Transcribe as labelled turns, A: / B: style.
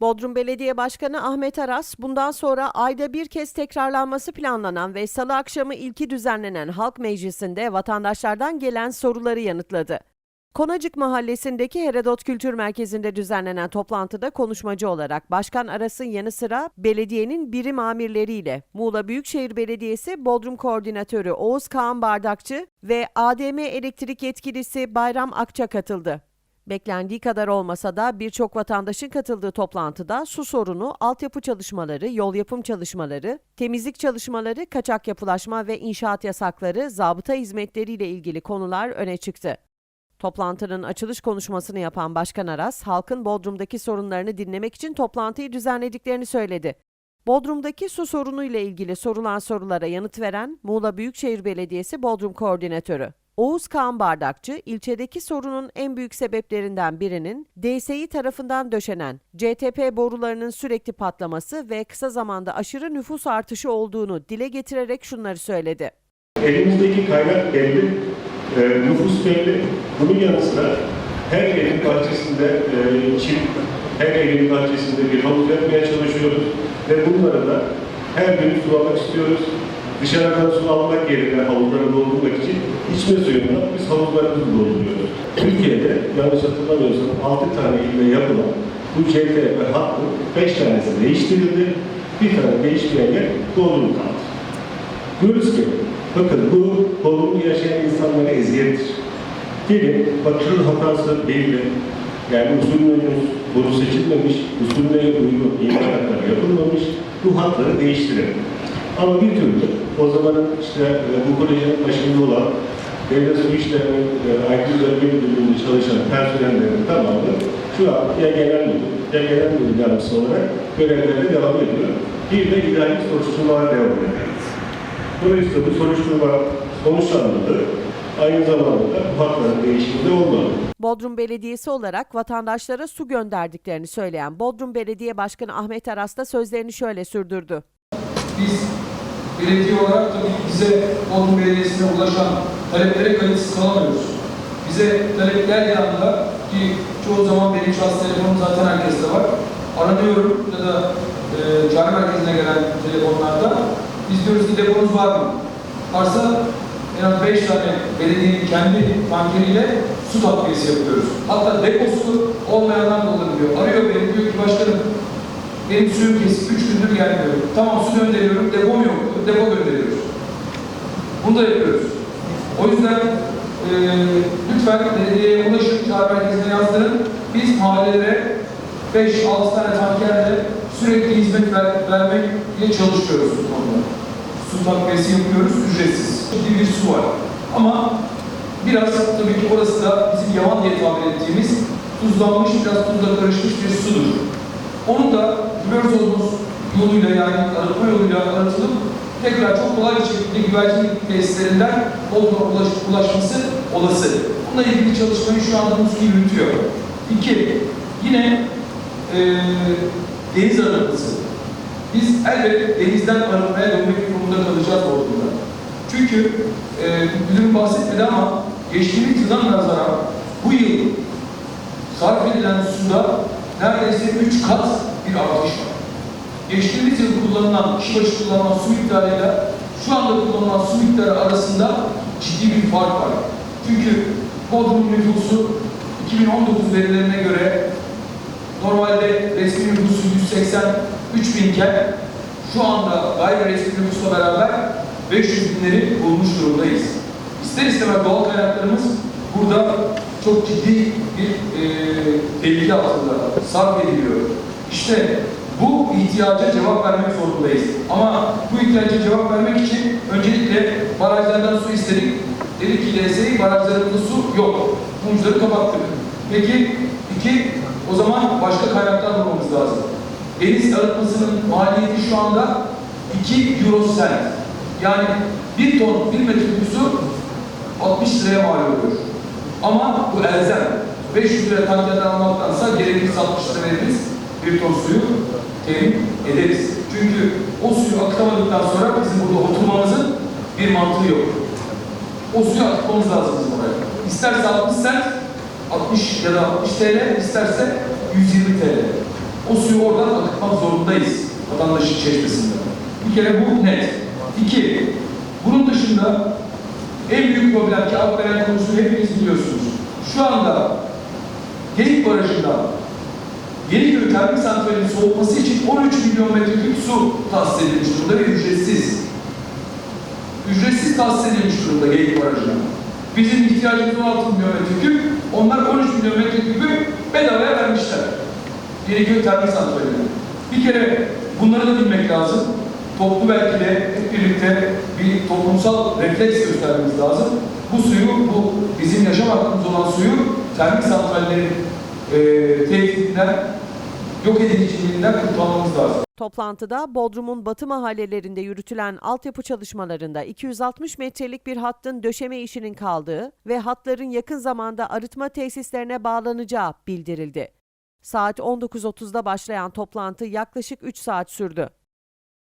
A: Bodrum Belediye Başkanı Ahmet Aras, bundan sonra ayda bir kez tekrarlanması planlanan ve salı akşamı ilki düzenlenen Halk Meclisi'nde vatandaşlardan gelen soruları yanıtladı. Konacık Mahallesi'ndeki Herodot Kültür Merkezi'nde düzenlenen toplantıda konuşmacı olarak Başkan Aras'ın yanı sıra belediyenin birim amirleriyle Muğla Büyükşehir Belediyesi Bodrum Koordinatörü Oğuz Kağan Bardakçı ve ADM Elektrik Yetkilisi Bayram Akça katıldı. Beklendiği kadar olmasa da birçok vatandaşın katıldığı toplantıda su sorunu, altyapı çalışmaları, yol yapım çalışmaları, temizlik çalışmaları, kaçak yapılaşma ve inşaat yasakları, zabıta hizmetleriyle ilgili konular öne çıktı. Toplantının açılış konuşmasını yapan Başkan Aras, halkın Bodrum'daki sorunlarını dinlemek için toplantıyı düzenlediklerini söyledi. Bodrum'daki su sorunu ile ilgili sorulan sorulara yanıt veren Muğla Büyükşehir Belediyesi Bodrum Koordinatörü Oğuz Kağan Bardakçı, ilçedeki sorunun en büyük sebeplerinden birinin DSİ tarafından döşenen CTP borularının sürekli patlaması ve kısa zamanda aşırı nüfus artışı olduğunu dile getirerek şunları söyledi.
B: Elimizdeki kaynak belli, e, nüfus belli. Bunun yanı sıra her evin bahçesinde e, çift, her evin bahçesinde bir havuz yapmaya çalışıyoruz. Ve bunları da her gün sulamak istiyoruz. Dışarıdan su almak yerine havuzları doldurmak için içme suyundan biz havuzlarımızı dolduruyoruz. Türkiye'de yanlış hatırlamıyorsam 6 tane ilde yapılan bu CTP hattı 5 tanesi değiştirildi. Bir tane değişmeyen yer Bodrum kaldı. Diyoruz ki, bakın bu Bodrum'da yaşayan insanlara eziyettir. Gelin, batırın hatası belli. Yani usulüne boru seçilmemiş, usulüne uygun imalatlar yapılmamış, bu hatları değiştirelim. Ama bir türlü o zamanın işte e, bu kolejin başında olan Devlet Su İşleri e, Aykırı Bölge Müdürlüğü'nde çalışan personellerin tamamı şu an ya genel müdür ya genel müdür yardımcısı olarak görevlerine devam ediyor. Bir de idari soruşturmalar devam ediyor. Dolayısıyla bu soruşturma sonuçlanmadı. Aynı zamanda da bu hakların değişiminde olmadı.
A: Bodrum Belediyesi olarak vatandaşlara su gönderdiklerini söyleyen Bodrum Belediye Başkanı Ahmet Aras da sözlerini şöyle sürdürdü.
C: Biz belediye olarak tabii bize Bodrum Belediyesi'ne ulaşan taleplere kayıtsız kalamıyoruz. Bize talepler yanında ki çoğu zaman benim şahsi telefonum zaten herkeste var. Aranıyorum ya da e, çağrı merkezine gelen telefonlarda biz diyoruz ki deponuz var mı? Varsa en az 5 tane belediyenin kendi tankeriyle su takviyesi yapıyoruz. Hatta deposu olmayanlar da olabiliyor. Arıyor beni diyor ki başkanım benim suyum kesik, üç gündür gelmiyor. Tamam su gönderiyorum, depom yok. Depo gönderiyoruz. Bunu da yapıyoruz. O yüzden e, lütfen belediyeye ulaşın, çağrı merkezine yazdırın. Biz mahallelere 5-6 tane tankerle sürekli hizmet ver, vermekle çalışıyoruz bu konuda. Su takviyesi yapıyoruz, ücretsiz. Ciddi bir su var. Ama biraz tabii ki orası da bizim yaman diye tabir ettiğimiz tuzlanmış, biraz tuzla karışmış bir sudur. Onu da Güverzozumuz yoluyla yani arıtma yoluyla arıtılıp tekrar çok kolay bir şekilde güvercinlik tesislerinden Bodrum'a ulaş, ulaşması olası. Bununla ilgili çalışmayı şu anda MUSKİ yürütüyor. İki, yine e, deniz arıtması. Biz elbette denizden arıtmaya dönmek durumunda kalacağız Bodrum'da. Çünkü e, müdürüm bahsetmedi ama geçtiğimiz yıldan nazaran bu yıl sarf edilen suda neredeyse üç kat bir artış var. Geçtiğimiz yıl kullanılan, kişi başı kullanılan su miktarıyla şu anda kullanılan su miktarı arasında ciddi bir fark var. Çünkü Bodrum nüfusu 2019 verilerine göre normalde resmi nüfusu 183 binken şu anda gayri resmi nüfusla beraber 500 binleri bulmuş durumdayız. İster istemez doğal kaynaklarımız burada çok ciddi bir e, tehlike altında sarf ediliyor. İşte bu ihtiyaca cevap vermek zorundayız. Ama bu ihtiyaca cevap vermek için öncelikle barajlardan su istedik. Dedik ki DSİ barajlarında su yok. Buncuları kapattık. Peki iki, o zaman başka kaynaklar bulmamız lazım. Deniz arıtmasının maliyeti şu anda 2 euro cent. Yani bir ton, bir metreküp su 60 liraya mal oluyor. Ama bu elzem. 500 lira tankerden almaktansa gerekirse 60 lira veririz. Bir ton suyu temin ederiz. Çünkü o suyu akıtamadıktan sonra bizim burada oturmamızın bir mantığı yok. O suyu akıtmamız lazım bizim oraya. İsterse 60 cent, 60 ya da 60 TL, isterse 120 TL. O suyu orada yapmak zorundayız vatandaşın çeşmesinde. Bir kere bu net. İki, bunun dışında en büyük problem ki Akbelen konusunu hepiniz biliyorsunuz. Şu anda Geyik Barajı'nda Yeniköy Termik Santrali'nin soğutması için 13 milyon metreküp su tahsis edilmiş durumda ve ücretsiz. Ücretsiz tahsis edilmiş durumda Geyik Barajı'na. Bizim ihtiyacımız 16 milyon metreküp, onlar 13 milyon metreküpü bedavaya vermişler. Yeniköy Termik Santrali'ne. Bir kere bunları da bilmek lazım. Toplu belki de hep birlikte bir toplumsal refleks göstermemiz lazım. Bu suyu, bu bizim yaşam hakkımız olan suyu termik santrallerin e, tehdidinden, yok ediciliğinden kurtarmamız lazım.
A: Toplantıda Bodrum'un batı mahallelerinde yürütülen altyapı çalışmalarında 260 metrelik bir hattın döşeme işinin kaldığı ve hatların yakın zamanda arıtma tesislerine bağlanacağı bildirildi. Saat 19.30'da başlayan toplantı yaklaşık 3 saat sürdü.